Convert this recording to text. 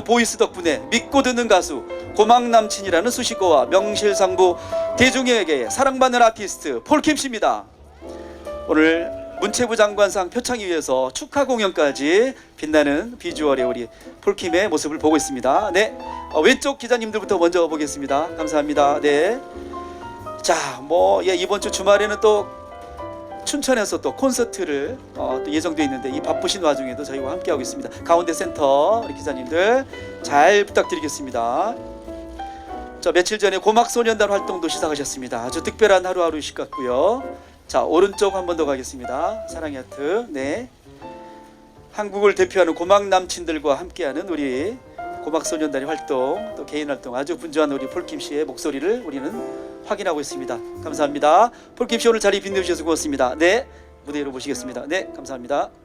보이스 덕분에 믿고 듣는 가수 고막남친이라는 수식어와 명실상부 대중에게 사랑받는 아티스트 폴킴 씨입니다. 오늘 문체부 장관상 표창을 위해서 축하 공연까지 빛나는 비주얼의 우리 폴킴의 모습을 보고 있습니다. 네, 어, 왼쪽 기자님들부터 먼저 보겠습니다. 감사합니다. 네, 자, 뭐 예, 이번 주 주말에는 또 춘천에서 또 콘서트를 어, 또 예정돼 있는데 이 바쁘신 와중에도 저희와 함께하고 있습니다. 가운데 센터 우리 기자님들 잘 부탁드리겠습니다. 자 며칠 전에 고막 소년단 활동도 시작하셨습니다. 아주 특별한 하루하루이실 것 같고요. 자 오른쪽 한 번 더 가겠습니다. 사랑의 하트. 네. 한국을 대표하는 고막 남친들과 함께하는 우리 고막소년단의 활동 또 개인 활동 아주 분주한 우리 폴킴 씨의 목소리를 우리는 확인하고 있습니다. 감사합니다. 폴킴 씨 오늘 자리 빛내주셔서 고맙습니다. 네 무대 위로 모시겠습니다. 네 감사합니다.